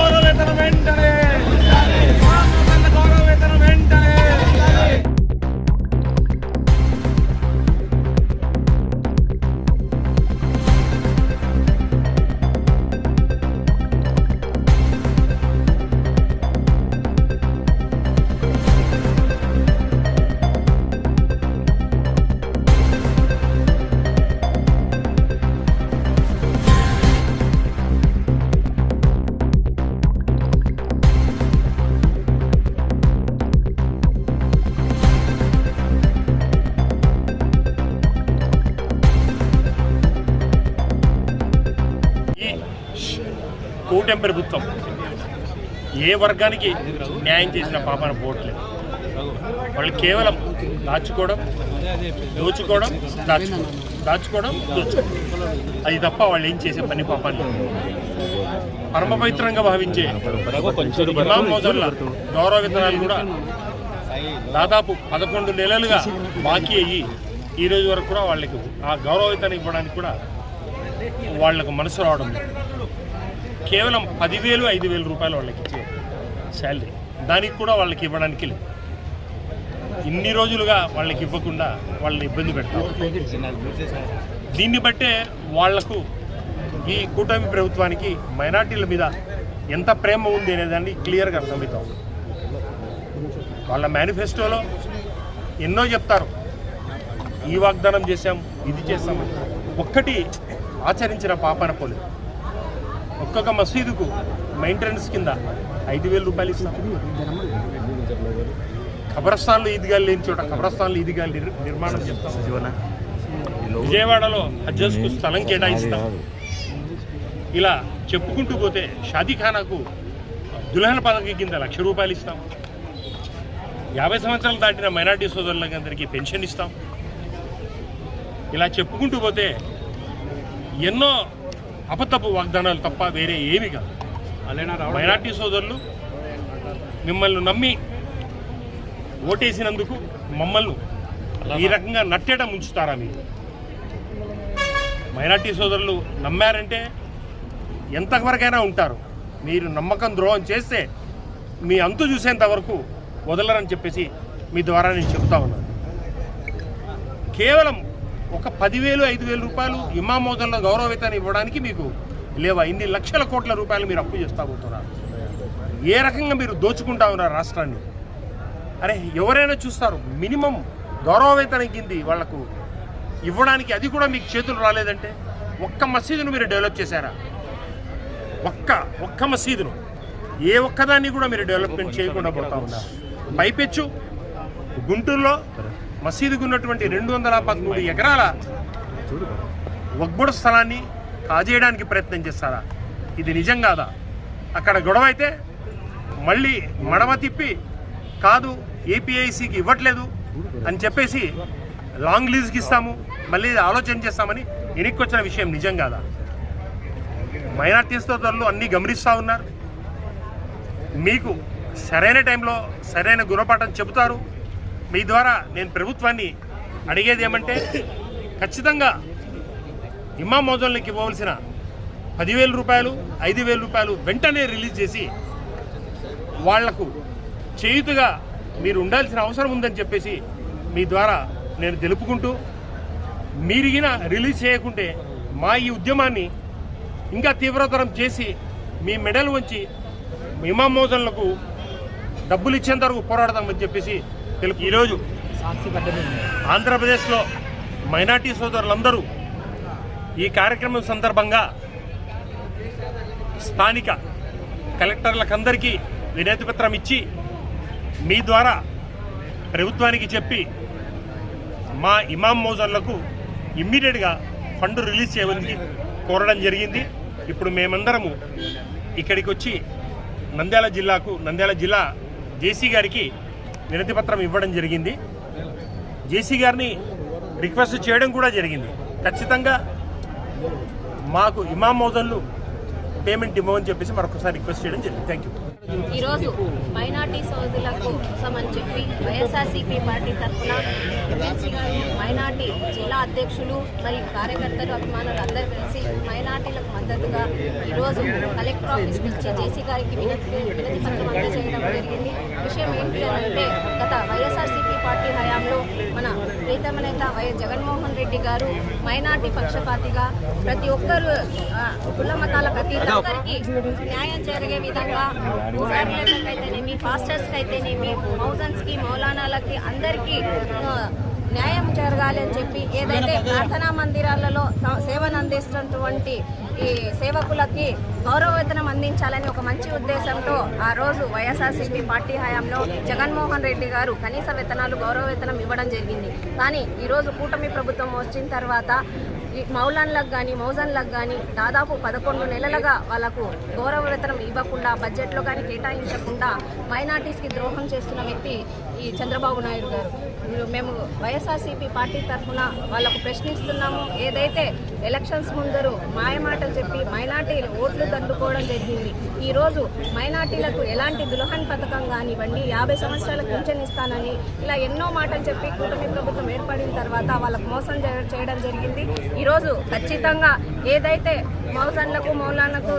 Solo letteralmente కూటమి ప్రభుత్వం ఏ వర్గానికి న్యాయం చేసిన పాపన పోవట్లేదు వాళ్ళు కేవలం దాచుకోవడం దోచుకోవడం దాచుకోవడం దాచుకోవడం దోచుకోవడం. అది తప్ప వాళ్ళు ఏం చేసే పని పాపాన్ని పరమ పవిత్రంగా భావించే ఇమాం మోజర్ల గౌరవ విత్తనాలు కూడా దాదాపు పదకొండు నెలలుగా బాకీ అయ్యి ఈ రోజు వరకు కూడా వాళ్ళకి ఆ గౌరవ విత్తనం ఇవ్వడానికి కూడా వాళ్ళకు మనసు రావడం కేవలం పదివేలు ఐదు వేల రూపాయలు వాళ్ళకి ఇచ్చే శాలరీ. దానికి కూడా వాళ్ళకి ఇవ్వడానికి లేదు. ఇన్ని రోజులుగా వాళ్ళకి ఇవ్వకుండా వాళ్ళని ఇబ్బంది పెడతాం దీన్ని బట్టే వాళ్ళకు ఈ కూటమి ప్రభుత్వానికి మైనార్టీల మీద ఎంత ప్రేమ ఉంది అనేదాన్ని క్లియర్గా అర్థమవుతాం వాళ్ళ మేనిఫెస్టోలో ఎన్నో చెప్తారు. ఈ వాగ్దానం చేశాం ఇది చేశామని ఒక్కటి ఆచరించిన పాపన పోలి. ఒక్కొక్క మసీదుకు మెయింటెనెన్స్ కింద ఐదు వేల రూపాయలు ఇస్తాం. ఖబరస్థాన్లు ఈద్గాలు లేని చోట ఖబరస్థాన్లు ఈదిగాలు నిర్మాణం చేస్తాం విజయవాడలో హజ్జస్కు స్థలం కేటాయిస్తాం. ఇలా చెప్పుకుంటూ పోతే షాదీఖానాకు దుల్హన్ పథకం కింద లక్ష రూపాయలు ఇస్తాం. యాభై సంవత్సరాలు దాటిన మైనార్టీ సోదరులందరికీ పెన్షన్ ఇస్తాం. ఇలా చెప్పుకుంటూ పోతే ఎన్నో అబద్ధపు వాగ్దానాలు తప్ప వేరే ఏమి కాదు. మైనార్టీ సోదరులు మిమ్మల్ని నమ్మి ఓటేసినందుకు మమ్మల్ని ఈ రకంగా నట్టేట ముంచుతారా మీరు? మైనార్టీ సోదరులు నమ్మారంటే ఎంతవరకైనా ఉంటారు. మీరు నమ్మకం ద్రోహం చేస్తే మీ అంతు చూసేంత వరకు వదలరని చెప్పేసి మీ ద్వారా నేను చెప్తా ఉన్నాను. కేవలం ఒక పదివేలు ఐదు వేల రూపాయలు ఇమామోదంలో గౌరవవేతనం ఇవ్వడానికి మీకు లేవా? ఇన్ని లక్షల కోట్ల రూపాయలు మీరు అప్పు చేస్తా పోతున్నారు? ఏ రకంగా మీరు దోచుకుంటా ఉన్నారు రాష్ట్రాన్ని? అరే ఎవరైనా చూస్తారు మినిమం గౌరవవేతనం కింది వాళ్ళకు ఇవ్వడానికి అది కూడా మీకు చేతులు రాలేదంటే ఒక్క మసీదును మీరు డెవలప్ చేశారా? ఒక్క ఒక్క మసీదును. ఏ ఒక్కదాన్ని కూడా మీరు డెవలప్మెంట్ చేయకుండా పోతా ఉన్నారు. పైపెచ్చు గుంటూరులో మసీదుకు ఉన్నటువంటి రెండు వందల పదమూడు ఎకరాల వగ్బుడ స్థలాన్ని కాజేయడానికి ప్రయత్నం చేస్తారా? ఇది నిజం కాదా? అక్కడ గొడవ అయితే మళ్ళీ మడమ తిప్పి కాదు ఏపీఐసికి ఇవ్వట్లేదు అని చెప్పేసి లాంగ్ లీజ్కి ఇస్తాము మళ్ళీ ఆలోచన చేస్తామని ఎనిక్కొచ్చిన విషయం నిజం కాదా? మైనార్టీ సోదరులు అన్నీ గమనిస్తూ ఉన్నారు. మీకు సరైన టైంలో సరైన గుణపాఠం చెబుతారు. మీ ద్వారా నేను ప్రభుత్వాన్ని అడిగేది ఏమంటే ఖచ్చితంగా ఇమ్మా మోజన్లకు ఇవ్వవలసిన పదివేల రూపాయలు ఐదు వేల రూపాయలు వెంటనే రిలీజ్ చేసి వాళ్ళకు చేయుతుగా మీరు ఉండాల్సిన అవసరం ఉందని చెప్పేసి మీ ద్వారా నేను తెలుపుకుంటూ మీరిగిన రిలీజ్ చేయకుంటే మా ఈ ఉద్యమాన్ని ఇంకా తీవ్రతరం చేసి మీ మెడల్ వంచి ఇమాం మోజన్లకు డబ్బులు ఇచ్చేంత వరకు పోరాడదామని చెప్పేసి తెలుపు. ఈరోజు ఆంధ్రప్రదేశ్లో మైనార్టీ సోదరులందరూ ఈ కార్యక్రమం సందర్భంగా స్థానిక కలెక్టర్లకందరికీ వినతి పత్రం ఇచ్చి మీ ద్వారా ప్రభుత్వానికి చెప్పి మా ఇమాం మోజర్లకు ఇమ్మీడియట్గా ఫండ్ రిలీజ్ చేయమని కోరడం జరిగింది. ఇప్పుడు మేమందరము ఇక్కడికి వచ్చి నంద్యాల జిల్లాకు నంద్యాల జిల్లా జేసీ గారికి వినతి పత్రం ఇవ్వడం జరిగింది. జేసీ గారిని రిక్వెస్ట్ చేయడం కూడా జరిగింది. ఖచ్చితంగా మాకు ఇమాం మోజన్లు పేమెంట్ ఇవ్వమని చెప్పేసి మరొకసారి రిక్వెస్ట్ చేయడం జరిగింది. థ్యాంక్ యూ ఈరోజు మైనార్టీ సోదరులకు కోసమని చెప్పి వైఎస్ఆర్సీపీ పార్టీ తరఫున ఎమ్మెల్సీ గారు మైనార్టీ జిల్లా అధ్యక్షులు మరియు కార్యకర్తలు అభిమానులు అందరూ కలిసి మైనార్టీలకు మద్దతుగా ఈరోజు కలెక్టర్ ఆఫీస్ పిలిచి జేసీ గారికి వినతి వినతి పత్రం అందజేయడం జరిగింది. విషయం ఏంటి అంటే గత వైఎస్ఆర్సీపీ పార్టీ హయాంలో మన ప్రీతమ నేత వైఎస్ జగన్మోహన్ రెడ్డి గారు మైనార్టీ పక్షపాతిగా ప్రతి ఒక్కరు కుల మతాలకు అతీత అందరికీ న్యాయం జరిగే విధంగా అయితేనేమి పాస్టర్స్కి అయితేనేమి మౌజన్స్కి మౌలానాలకి అందరికీ న్యాయం జరగాలి అని చెప్పి ఏదైతే ప్రార్థనా మందిరాలలో సేవను అందిస్తున్నటువంటి ఈ సేవకులకి గౌరవ వేతనం అందించాలని ఒక మంచి ఉద్దేశంతో ఆ రోజు వైఎస్ఆర్సీపీ పార్టీ హయాంలో జగన్మోహన్ రెడ్డి గారు కనీస వేతనాలు గౌరవ వేతనం ఇవ్వడం జరిగింది. కానీ ఈరోజు కూటమి ప్రభుత్వం వచ్చిన తర్వాత మౌలాన్లకు కానీ మౌజన్లకు కానీ దాదాపు పదకొండు నెలలుగా వాళ్ళకు గౌరవ వేతనం ఇవ్వకుండా బడ్జెట్లో కానీ కేటాయించకుండా మైనార్టీస్కి ద్రోహం చేస్తున్న వ్యక్తి ఈ చంద్రబాబు నాయుడు గారు. మేము వైఎస్ఆర్సీపీ పార్టీ తరఫున వాళ్ళకు ప్రశ్నిస్తున్నాము ఏదైతే ఎలక్షన్స్ ముందరు మాయమాటలు చెప్పి మైనార్టీలు ఓట్లు దండుకోవడం జరిగింది ఈరోజు మైనార్టీలకు ఎలాంటి దులహన్ పథకం కానివ్వండి యాభై సంవత్సరాలకు పింఛన్ ఇస్తానని ఇలా ఎన్నో మాటలు చెప్పి కూటమి ప్రభుత్వం ఏర్పడిన తర్వాత వాళ్ళకు మోసం చేయడం జరిగింది. ఈరోజు ఖచ్చితంగా ఏదైతే మౌసన్లకు మౌలానకు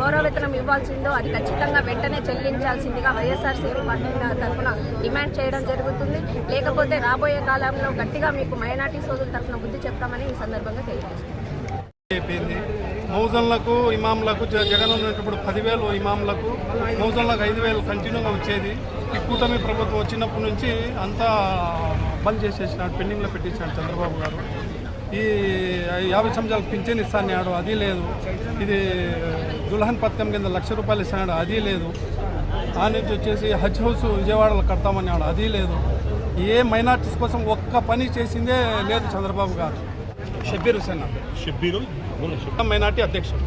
గౌరవ వేతనం ఇవ్వాల్సిందో అది ఖచ్చితంగా వెంటనే చెల్లించాల్సిందిగా వైఎస్ఆర్సీపీ పార్టీ తరఫున డిమాండ్ చేయడం జరుగుతుంది. లేకపోతే రాబోయే కాలంలో గట్టిగా మీకు మైనార్టీ సోదరుల తరఫున బుద్ధి చెప్తామని ఈ సందర్భంగా తెలియజేస్తుంది మౌజన్లకు ఇమాంలకు జగన్ ఉన్నప్పుడు పదివేలు ఇమాంలకు మౌజన్లకు ఐదు వేలు కంటిన్యూగా వచ్చేది. ఈ కూటమి ప్రభుత్వం వచ్చినప్పటి నుంచి అంతా బంద్ చేసేసినాడు పెండింగ్లో పెట్టేసినాడు చంద్రబాబు గారు. ఈ యాభై సంవత్సరాలకు పింఛన్ ఇస్తాడు అది లేదు. ఇది దుల్హన్ పథకం కింద లక్ష రూపాయలు ఇస్తాడు అది లేదు. ఆ నుంచి వచ్చేసి హజ్ హౌస్ విజయవాడలో కడతామన్నాడు అది లేదు. ఏ మైనార్టీస్ కోసం ఒక్క పని చేసిందే లేదు చంద్రబాబు గారు. షబ్బీర్ హుసేన్ షబ్బీరు మైనార్టీ అధ్యక్షుడు